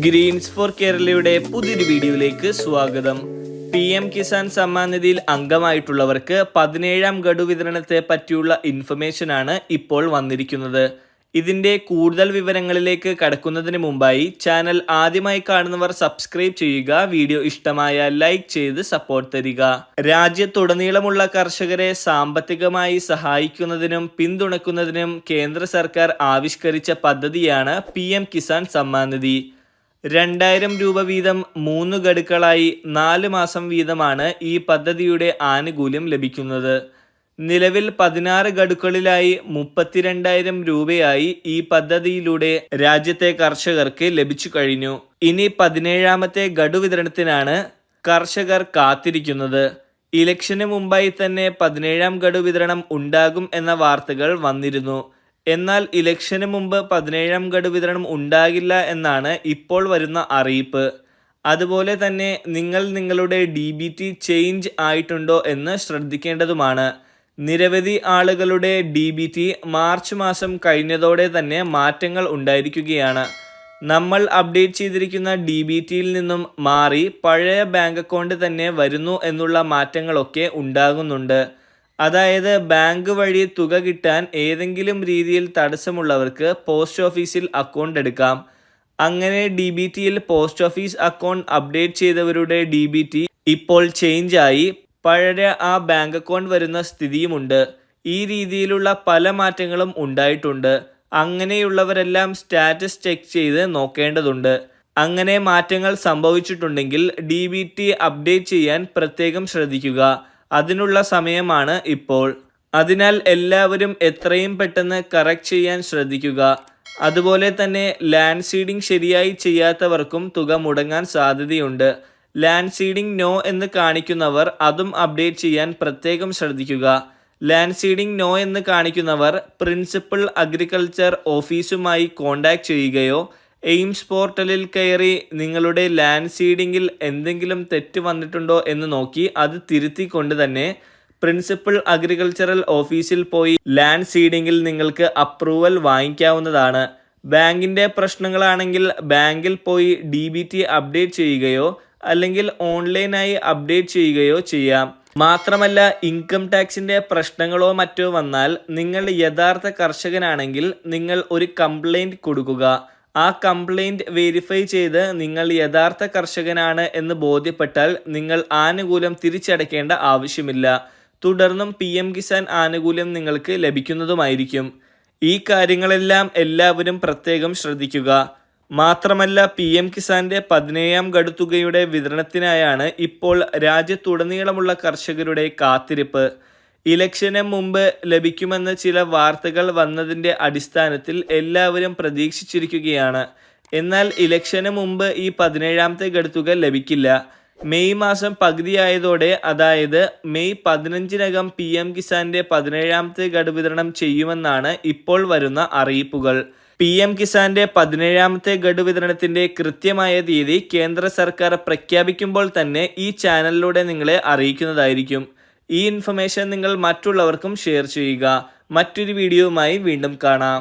Green's four കേരളയുടെ പുതിയൊരു വീഡിയോയിലേക്ക് സ്വാഗതം. പി എം കിസാൻ സമ്മാൻ നിധിയിൽ അംഗമായിട്ടുള്ളവർക്ക് പതിനേഴാം ഗഡു വിതരണത്തെ പറ്റിയുള്ള ഇൻഫർമേഷൻ ആണ് ഇപ്പോൾ വന്നിരിക്കുന്നത്. ഇതിന്റെ കൂടുതൽ വിവരങ്ങളിലേക്ക് കടക്കുന്നതിന് മുമ്പായി ചാനൽ ആദ്യമായി കാണുന്നവർ സബ്സ്ക്രൈബ് ചെയ്യുക വീഡിയോ ഇഷ്ടമായ ലൈക്ക് ചെയ്ത് സപ്പോർട്ട് തരിക. രാജ്യത്തുടനീളമുള്ള കർഷകരെ സാമ്പത്തികമായി സഹായിക്കുന്നതിനും പിന്തുണക്കുന്നതിനും കേന്ദ്ര സർക്കാർ ആവിഷ്കരിച്ച പദ്ധതിയാണ് പി കിസാൻ സമ്മാൻ നിധി. രണ്ടായിരം രൂപ വീതം മൂന്ന് ഗഡുക്കളായി നാല് മാസം വീതമാണ് ഈ പദ്ധതിയുടെ ആനുകൂല്യം ലഭിക്കുന്നത്. നിലവിൽ പതിനാറ് ഗഡുക്കളിലായി മുപ്പത്തിരണ്ടായിരം രൂപയായി ഈ പദ്ധതിയിലൂടെ രാജ്യത്തെ കർഷകർക്ക് ലഭിച്ചു കഴിഞ്ഞു. ഇനി പതിനേഴാമത്തെ ഗഡു വിതരണത്തിനാണ് കർഷകർ കാത്തിരിക്കുന്നത്. ഇലക്ഷന് മുമ്പായി തന്നെ പതിനേഴാം ഗഡു വിതരണം ഉണ്ടാകും എന്ന വാർത്തകൾ വന്നിരുന്നു. എന്നാൽ ഇലക്ഷന് മുമ്പ് പതിനേഴാം ഗഡു വിതരണം ഉണ്ടാകില്ല എന്നാണ് ഇപ്പോൾ വരുന്ന അറിയിപ്പ്. അതുപോലെ തന്നെ നിങ്ങൾ നിങ്ങളുടെ ഡി ബി ടി ചേഞ്ച് ആയിട്ടുണ്ടോ എന്ന് ശ്രദ്ധിക്കേണ്ടതുമാണ്. നിരവധി ആളുകളുടെ ഡി ബി ടി മാർച്ച് മാസം കഴിഞ്ഞതോടെ തന്നെ മാറ്റങ്ങൾ ഉണ്ടായിരിക്കുകയാണ്. നമ്മൾ അപ്ഡേറ്റ് ചെയ്തിരിക്കുന്ന ഡി ബി ടിയിൽ നിന്നും മാറി പഴയ ബാങ്ക് അക്കൗണ്ട് തന്നെ വരുന്നു എന്നുള്ള മാറ്റങ്ങളൊക്കെ ഉണ്ടാകുന്നുണ്ട്. അതായത് ബാങ്ക് വഴി തുക കിട്ടാൻ ഏതെങ്കിലും രീതിയിൽ തടസ്സമുള്ളവർക്ക് പോസ്റ്റ് ഓഫീസിൽ അക്കൗണ്ട് എടുക്കാം. അങ്ങനെ ഡി ബി ടിയിൽ പോസ്റ്റ് ഓഫീസ് അക്കൗണ്ട് അപ്ഡേറ്റ് ചെയ്തവരുടെ ഡി ബി ടി ഇപ്പോൾ ചേഞ്ച് ആയി. പഴയ ആ ബാങ്ക് അക്കൗണ്ട് വരുന്ന സ്ഥിതിയുമുണ്ട്. ഈ രീതിയിലുള്ള പല മാറ്റങ്ങളും ഉണ്ടായിട്ടുണ്ട്. അങ്ങനെയുള്ളവരെല്ലാം സ്റ്റാറ്റസ് ചെക്ക് ചെയ്ത് നോക്കേണ്ടതുണ്ട്. അങ്ങനെ മാറ്റങ്ങൾ സംഭവിച്ചിട്ടുണ്ടെങ്കിൽ ഡി ബി ടി അപ്ഡേറ്റ് ചെയ്യാൻ പ്രത്യേകം ശ്രദ്ധിക്കുക. അതിനുള്ള സമയമാണ് ഇപ്പോൾ. അതിനാൽ എല്ലാവരും എത്രയും പെട്ടെന്ന് കറക്റ്റ് ചെയ്യാൻ ശ്രദ്ധിക്കുക. അതുപോലെ തന്നെ ലാൻഡ് സീഡിംഗ് ശരിയായി ചെയ്യാത്തവർക്കും തുക മുടങ്ങാൻ സാധ്യതയുണ്ട്. ലാൻഡ് സീഡിംഗ് നോ എന്ന് കാണിക്കുന്നവർ അതും അപ്ഡേറ്റ് ചെയ്യാൻ പ്രത്യേകം ശ്രദ്ധിക്കുക. ലാൻഡ് സീഡിംഗ് നോ എന്ന് കാണിക്കുന്നവർ പ്രിൻസിപ്പൽ അഗ്രികൾച്ചർ ഓഫീസുമായി കോൺടാക്ട് ചെയ്യുകയോ എയിംസ് പോർട്ടലിൽ കയറി നിങ്ങളുടെ ലാൻഡ് സീഡിങ്ങിൽ എന്തെങ്കിലും തെറ്റ് വന്നിട്ടുണ്ടോ എന്ന് നോക്കി അത് തിരുത്തിക്കൊണ്ട് തന്നെ പ്രിൻസിപ്പൽ അഗ്രികൾച്ചറൽ ഓഫീസിൽ പോയി ലാൻഡ് സീഡിങ്ങിൽ നിങ്ങൾക്ക് അപ്രൂവൽ വാങ്ങിക്കാവുന്നതാണ്. ബാങ്കിന്റെ പ്രശ്നങ്ങളാണെങ്കിൽ ബാങ്കിൽ പോയി ഡി ബി ടി അപ്ഡേറ്റ് ചെയ്യുകയോ അല്ലെങ്കിൽ ഓൺലൈനായി അപ്ഡേറ്റ് ചെയ്യുകയോ ചെയ്യാം. മാത്രമല്ല ഇൻകം ടാക്സിന്റെ പ്രശ്നങ്ങളോ മറ്റോ വന്നാൽ നിങ്ങൾ യഥാർത്ഥ കർഷകനാണെങ്കിൽ നിങ്ങൾ ഒരു കംപ്ലൈന്റ് കൊടുക്കുക. ആ കംപ്ലൈന്റ് വെരിഫൈ ചെയ്ത് നിങ്ങൾ യഥാർത്ഥ കർഷകനാണ് എന്ന് ബോധ്യപ്പെട്ടാൽ നിങ്ങൾ ആനുകൂല്യം തിരിച്ചടയ്ക്കേണ്ട ആവശ്യമില്ല. തുടർന്നും പി എം കിസാൻ ആനുകൂല്യം നിങ്ങൾക്ക് ലഭിക്കുന്നതുമായിരിക്കും. ഈ കാര്യങ്ങളെല്ലാം എല്ലാവരും പ്രത്യേകം ശ്രദ്ധിക്കുക. മാത്രമല്ല പി എം കിസാന്റെ പതിനേഴാം ഗഡുത്തുകയുടെ വിതരണത്തിനായാണ് ഇപ്പോൾ രാജ്യത്തുടനീളമുള്ള കർഷകരുടെ കാത്തിരിപ്പ്. ഇലക്ഷന് മുമ്പ് ലഭിക്കുമെന്ന ചില വാർത്തകൾ വന്നതിന്റെ അടിസ്ഥാനത്തിൽ എല്ലാവരും പ്രതീക്ഷിച്ചിരിക്കുകയാണ്. എന്നാൽ ഇലക്ഷന് മുമ്പ് ഈ പതിനേഴാമത്തെ ഗഡുത്തുക ലഭിക്കില്ല. മെയ് മാസം പകുതിയായതോടെ അതായത് മെയ് പതിനഞ്ചിനകം പി എം കിസാന്റെ പതിനേഴാമത്തെ ഗഡു വിതരണം ചെയ്യുമെന്നാണ് ഇപ്പോൾ വരുന്ന അറിയിപ്പുകൾ. പി എം കിസാന്റെ പതിനേഴാമത്തെ ഗഡു വിതരണത്തിന്റെ കൃത്യമായ തീയതി കേന്ദ്ര സർക്കാർ പ്രഖ്യാപിക്കുമ്പോൾ തന്നെ ഈ ചാനലിലൂടെ നിങ്ങളെ അറിയിക്കുന്നതായിരിക്കും. ഈ ഇൻഫർമേഷൻ നിങ്ങൾ മറ്റുള്ളവർക്കും ഷെയർ ചെയ്യുക. മറ്റൊരു വീഡിയോയുമായി വീണ്ടും കാണാം.